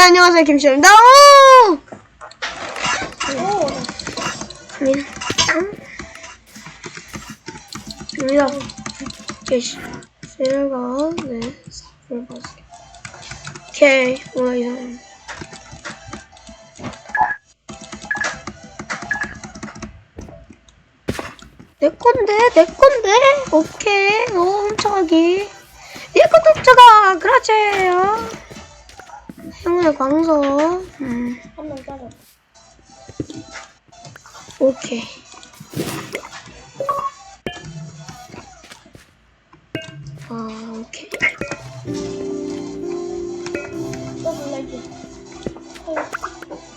네, 안녕하세요. 김씨입니다. 오! 오. 짱. 갑니다. 게시. 세일가, 네. 사을 봤어요. 오케이. 뭐야, 이상. 내 건데, 내 건데. 오케이. 너 훔쳐가기. 내 것도 훔쳐가. 그렇지. 어? 행운의 광석. 음. 한명 따라. 오케이. 아, 오케이.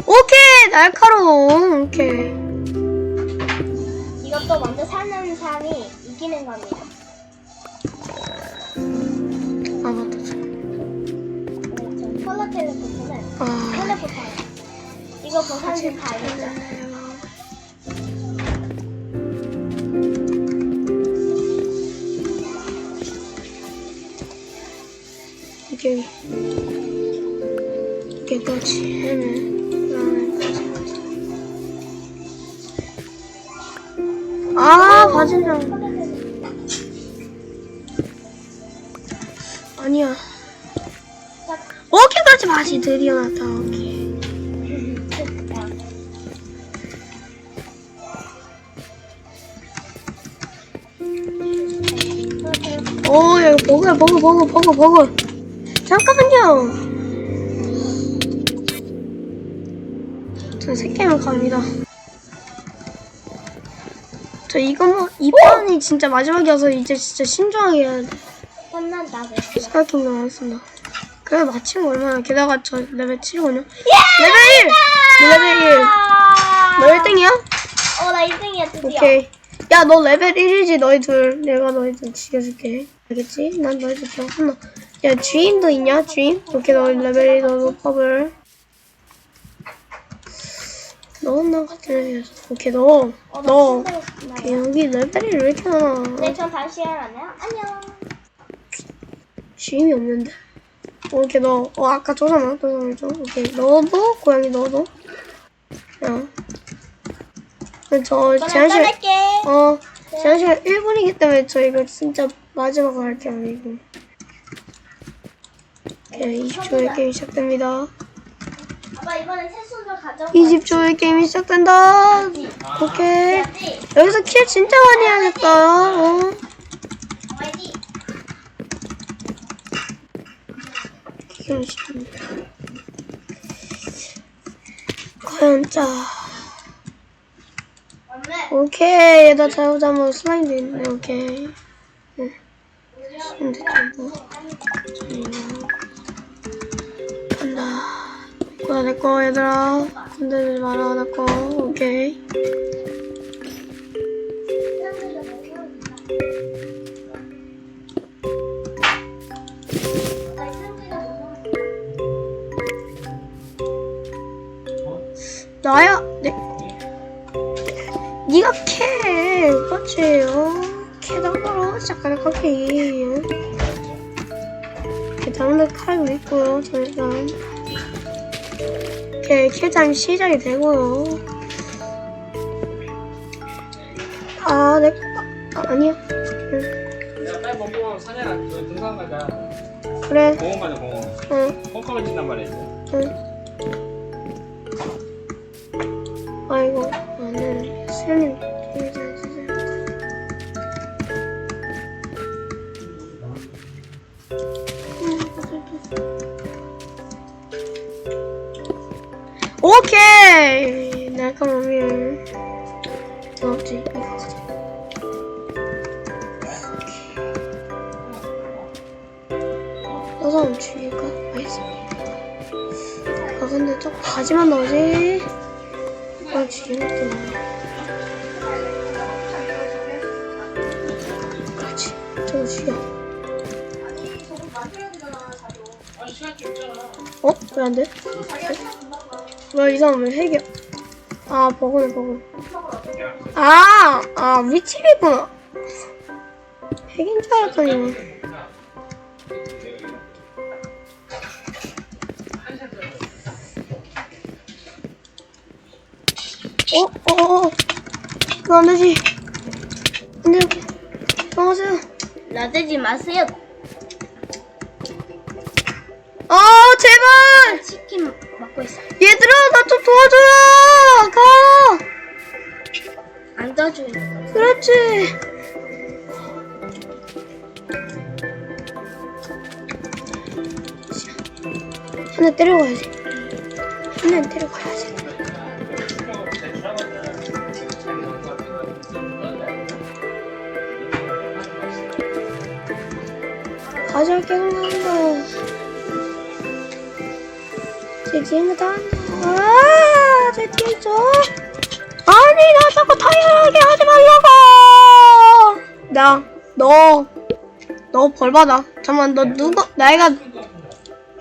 오케이! 날카로운. 오케이. 이것도 먼저 사는 사람이 이기는 겁니다. 이거 보상금 다 알죠? 이게, 이게 끝이. 음, 아, 바지랑. 아니야. 오케이, 그렇지. 바지 드디어 나왔다. 오케이. 오, 여기 버그야, 버그, 버그, 버그, 버그. 잠깐만요. 저 새끼만 갑니다. 저 이거 뭐, 이 판이 진짜 마지막이어서 이제 진짜 신중하게 해야 돼. 끝난다 그랬어. 스카킹 나왔습니다. 그래, 마침 얼마나. 게다가 저 레벨 7이거든요. 레벨 1! 레벨 1. 너 1등이야? 어, 나 1등이야 드디어. 오케이. 야, 너 레벨 1이지, 너희 둘. 내가 너희 둘 죽여줄게. 알겠지? 난 너희 둘 그냥 혼나. 야, 주인도 있냐? 주인? 오케이, 너 레벨 1, 너도 퍼블. 너 혼나 같은 애였어. 오케이, 너. 어, 나 너. 오케이, 여기 레벨이 왜 이렇게 많아? 네, 전 다시 해야하네요. 안녕. 주인이 없는데. 오케이, 너. 어, 아까 저잖아. 저잖아, 저. 오케이, 너도? 고양이 너도? 야. 저, 저는 제한 시간. 어, 제한 시간 1분이기 때문에 저 이거 진짜 마지막으로 할게요, 이거. 오케이, 20초에 게임 시작됩니다. 아빠 이번엔 채소를 가져올 20초에 게임이 시작된다. 오케이. 여기서 킬 진짜 많이 해야겠다. 어. 와야지. 게임 시작됩니다. 과연 짜. 오케이, 얘다 잘못하면 슬라임도 있네, 오케이. 응. 근데 좀 뭐. 간다. 내꺼, 내꺼, 얘들아. 건들지 마라, 내꺼. 오케이. 어. 캐다가 시작하는 커피. 계단도 칼도 있고요, 저 일단. 오케이, 캐장 시작이 되고요. 아, 내, 아, 아니야. 응. 야, 빨리 먹고 사냐? 저 등산 가자. 그래, 공원 가자, 공원. 응, 친단 말이야. 이제. 응. 아이고, 나는 수련님. 오케이! 내가 보면 뭐지? 여성 주의가 알겠습니다. 아 근데 저 바지만 넣지? 아 지겹구나. 그렇지. 저거 죽여. 아, 시간 좀 있잖아. 어? 왜 안 돼? 뭐야 이상한 왜 핵이야? 아 버그네 버그. 아, 아 우리 팀이구나. 핵인 줄 알았더니. 어, 어, 어, 그거 안 되지. 안 돼. 넘어세요. 나대지 마세요. 어, 제발! 치킨 먹고 있어. 얘들아, 나 좀 도와줘요! 가! 안 떠줘요. 그렇지. 하나 때려가야지. 하나 때려가야지. 가자, 깨어난다. 제 뒤에 다 아, 제 뒤에 있죠? 아니, 나 자꾸 타이어하게 하지 말라고! 나, 너, 너 벌받아. 잠깐만, 너 누가, 나이가,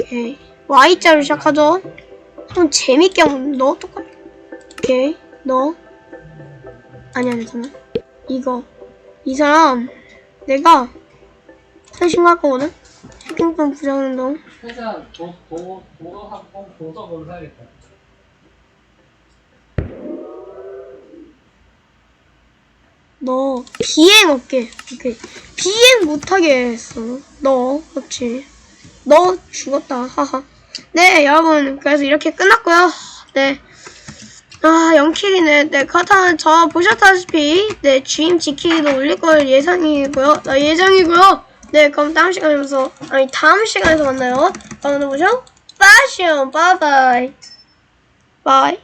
오케이. Y자로 시작하죠? 한번 재밌게 한번, 너 똑같, 오케이. 너. 아니, 아니, 잠깐만. 이거. 이 사람, 내가, 사신할 거거든? 해킹폰 부정운동. 회사 도, 도, 도로 항공 도서 검사야겠다. 너 비행 없게 오케이. 비행 못하게 했어. 너 그렇지 너 죽었다 하하. 네 여러분 그래서 이렇게 끝났고요. 네아 0킬이네. 네 카타는 저 보셨다시피 네 주임 지키기도 올릴 걸 예상이고요. 아, 예정이고요 네 그럼 다음 시간에서 아니 다음 시간에서 만나요. 오늘 보죠. 빠시온 바이바이. 바이